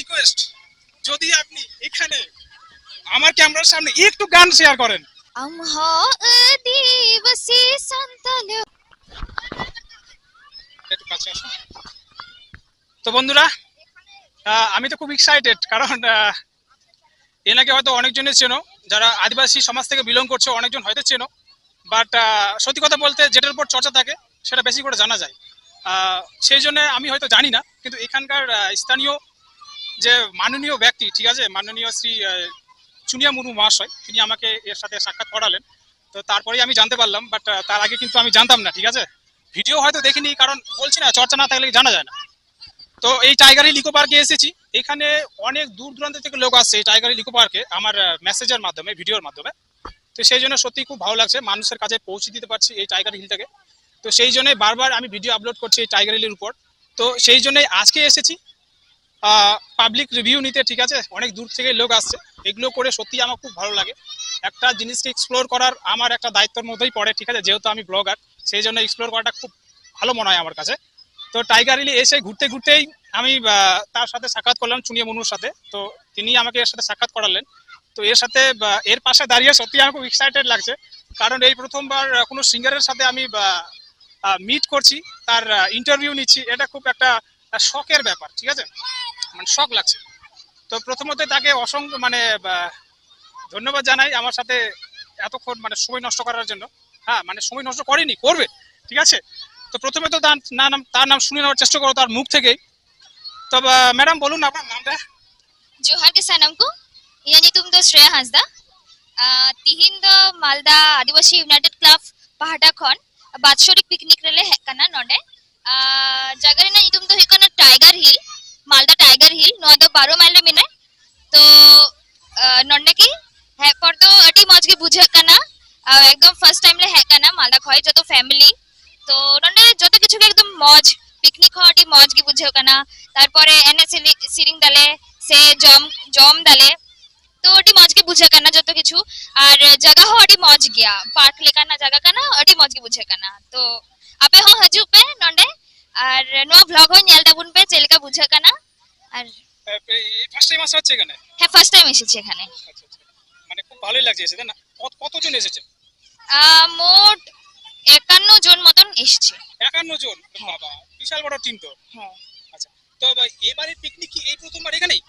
Request যদি আপনি এখানে আমার ক্যামেরার সামনে একটু গান শেয়ার করেন। তো বন্ধুরা আমি তো খুব এক্সাইটেড কারণ এনাকে হয়তো অনেকজনই চেনো যারা আদিবাসী সমাজ থেকে বিলং করছে অনেকজন হয়তো চেনো। বাট সত্যি কথা বলতে যেটার উপর চর্চা থাকে সেটা বেশি করে জানা যায়। সেই জন্য আমি হয়তো জানি না কিন্তু এখানকার স্থানীয় যে মাননীয় ব্যক্তি, ঠিক আছে? মাননীয় শ্রী চুনিয়া মুর্মু মহাশয়, তিনি আমাকে এর সাথে সাক্ষাৎ করালেন। তো তারপরেই আমি জানতে পারলাম বাট তার আগে কিন্তু আমি জানতাম না, ঠিক আছে? ভিডিও হয়তো দেখিনি, কারণ বলছি না, চর্চা না থাকলে জানা যায় না। তো এই টাইগার হিল ইকো পার্কে এসেছি। এখানে অনেক দূর দূরান্ত থেকে লোক আসছে এই টাইগার হিল ইকো পার্কে, আমার মেসেজের মাধ্যমে, ভিডিওর মাধ্যমে। তো সেই জন্য সত্যি খুব ভালো লাগছে, মানুষের কাছে পৌঁছে দিতে পারছি এই টাইগার হিলটাকে তো সেই জন্যই বারবার আমি ভিডিও আপলোড করছি এই টাইগার হিলের উপর। তো সেই জন্যই আজকে এসেছি। পাবলিক রিভিউ নিতে, ঠিক আছে? অনেক দূর থেকে লোক আসছে। এগুলো করে সত্যি আমার খুব ভালো লাগে। একটা জিনিসকে এক্সপ্লোর করার আমার একটা দায়িত্বের মধ্যেই পড়ে, ঠিক আছে? যেহেতু আমি ব্লগার সেই জন্য এক্সপ্লোর করাটা খুব ভালো মনে হয় আমার কাছে। তো টাইগার হিলে এসে ঘুরতে ঘুরতেই আমি তার সাথে সাক্ষাৎ করলাম চুনিয়া মনুর সাথে। তো তিনি আমাকে এর সাথে সাক্ষাৎ করালেন। তো এর সাথে এর পাশে দাঁড়িয়ে সত্যি আমার খুব এক্সাইটেড লাগছে। কারণ এই প্রথমবার কোনো সিঙ্গারের সাথে আমি মিট করছি, তার ইন্টারভিউ নিচ্ছি। এটা খুব একটা তার শখের ব্যাপার, ঠিক আছে? মানে শখ লাগছে। তো প্রথমত তাকে অসংখ্য মানে ধন্যবাদ জানাই আমার সাথে এতক্ষণ মানে সময় নষ্ট করার জন্য। হ্যাঁ মানে সময় নষ্ট করেনি, করবে, ঠিক আছে? তো প্রথমে তো তার নাম তার নাম শুনে নেওয়ার চেষ্টা করো তার মুখ থেকেই। তো ম্যাডাম, বলুন আপনার নামটা। জোহার কে। সানামকু ইয়ানি তুম তো শ্রেয়া হাসদা। তিহিন দ মালদা আদিবাসী ইউনাইটেড ক্লাব পাহাটা খন। বাৎসরিক পিকনিক রেলে হ্যাঁ, হেকানা নডে तो अटी मौज की बुझे कना एकदम फर्स्ट टाइम ले है कना मालदा खय जो तो फैमिली তো নন্ডে যত কিছুকে একদম মজ পিকনিক হওয়াটি মজ কি বুঝেও কানা তারপরে এনে সিরিং দালে সে জম জম দালে তো ওটি মজ কি বুঝে কানা যত কিছু আর জায়গা হো ওটি মজ গিয়া পার্ক লেকানা জায়গা কানা ওটি মজ কি বুঝে কানা তো আপে হো হজু পে নন্ডে আর নোয়া ভ্লগ হো নেল দাবুন পে চেলকা বুঝে কানা আর ফার্স্ট টাইম আসা হচ্ছে এখানে হ্যাঁ ফার্স্ট টাইম এসেছি এখানে ভালোই লাগছে এসে না? কতজন এসেছে? মোট একান্ন জন মতন এসছে। একান্ন জন? বাবা বিশাল বড় টিম তো। হ্যাঁ। আচ্ছা তো এবারে পিকনিক কি এই প্রথমবার এখানেই?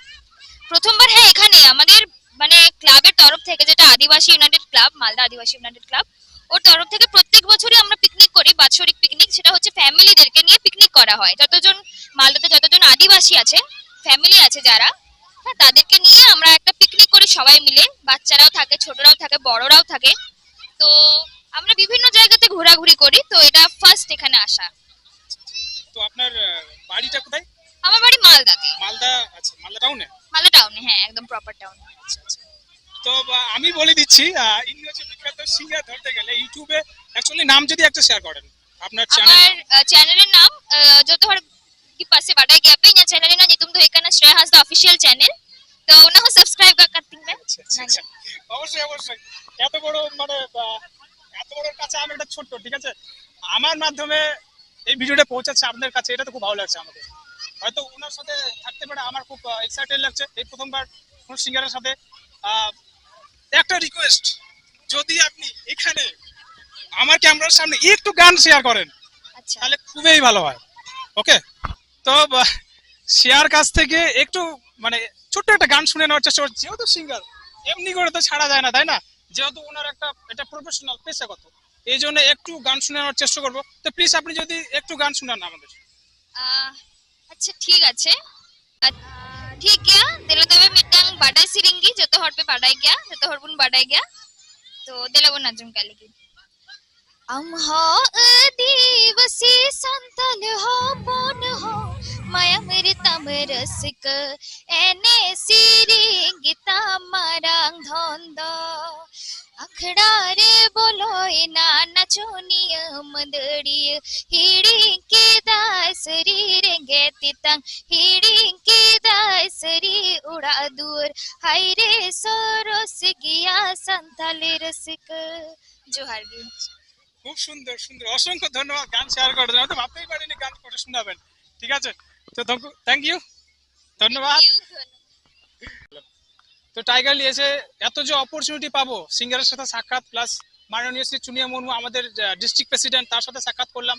প্রথমবার হ্যাঁ এখানে আমাদের মানে ক্লাবের তরফ থেকে যেটা Adivasi United Club Malda Adivasi United Club ওর তরফ থেকে প্রত্যেক বছরই আমরা পিকনিক করি বাৎসরিক পিকনিক সেটা হচ্ছে ফ্যামিলিদেরকে নিয়ে পিকনিক করা হয়। যতজন মালদাতে যতজন আদিবাসী আছে ফ্যামিলি আছে যারা হ্যাঁ তাদেরকে নিয়ে আমরা একটা হয় সবাই মিলে বাচ্চারাও থাকে ছোটরাও থাকে বড়রাও থাকে। তো আমরা বিভিন্ন জায়গাতে ঘোরাঘুরি করি তো এটা ফার্স্ট এখানে আসা। তো আপনার বাড়িটা কোথায়? আমার বাড়ি মালদাতে। মালদা আচ্ছা মালদা টাউনে মালদা টাউনে হ্যাঁ একদম প্রপার আচ্ছা, টাউন আচ্ছা। তো আমি বলে দিচ্ছি ইনি হচ্ছে বিখ্যাত সিঙ্গার ধরতে গেলে ইউটিউবে অ্যাকচুয়ালি নাম যদি একটা শেয়ার করেন আপনার চ্যানেল চ্যানেলের নাম যত হর কি পাশে বাটাই গ্যাপে না চ্যানেলের নাম যে তুমি তো এখানে শ্রেয় হাসদা অফিসিয়াল চ্যানেল তো ওনাকে সাবস্ক্রাইব করতে আচ্ছা, আচ্ছা, আচ্ছা। অবশ্যই অবশ্যই। এত বড় মানে এত বড় কাছে আমি একটা ছোট্ট ঠিক আছে? আমার মাধ্যমে এই ভিডিওটা পৌঁছাচ্ছে আপনাদের কাছে এটা তো খুব ভালো লাগছে আমাদের। হয়তো ওনার সাথে থাকতে পারে আমার খুব এক্সাইটেড লাগছে। এই প্রথমবার কোনো সিঙ্গারের সাথে। একটা রিকোয়েস্ট যদি আপনি এখানে আমার ক্যামেরার সামনে একটু গান শেয়ার করেন তাহলে খুবই ভালো হয়। ওকে তো শেয়ার কাছ থেকে একটু মানে ছোট্ট একটা গান শুনে নেওয়ার চেষ্টা করছি, যেহেতু সিঙ্গার এমনি করে তো ছাড়া যায় না, তাই না? যেহেতু ওনার একটা, এটা প্রফেশনাল পেশাগত। এই জন্য একটু গান শুনে নেওয়ার চেষ্টা করব। তো প্লিজ আপনি যদি একটু গান শুনান আমাদের। আচ্ছা ঠিক আছে। ঠিক গিয়া, দিলে তবে মিটাং, বাডাই সিরিঙ্গি, যত হর पे বাডাই গিয়া, যত হর বুন বাডাই গিয়া, তো দিলে বন নাজুম কালি কি। আমহা আদিবাসী সন্তাল হো, বন হো মায়া রসিক এনে সিরিঙ্গি তামারাং ধন্দ আখড়ারে বলো না নাচো নিয়ম দড়িয়ে হিড়িঙ্কি দাসরি রেঙ্গে তিতাং হিড়িঙ্কি দাসরি উড়া দূর হাইরে সরস গিয়া সন্তালি রসিক জোহার গি খুব সুন্দর সুন্দর অসংখ্য ধন্যবাদ গান শেয়ার করার জন্য তো ভাবতেই পারিনি গান করে শোনাবেন ঠিক আছে তো থ্যাংক ইউ ধন্যবাদ। তো টাইগার লিয়েছে এত যে অপরচুনিটি পাবো সিঙ্গারের সাথে সাক্ষাৎ প্লাস মাননীয় শ্রী চুনিয়া মুর্মু আমাদের ডিস্ট্রিক্ট প্রেসিডেন্ট তার সাথে সাক্ষাৎ করলাম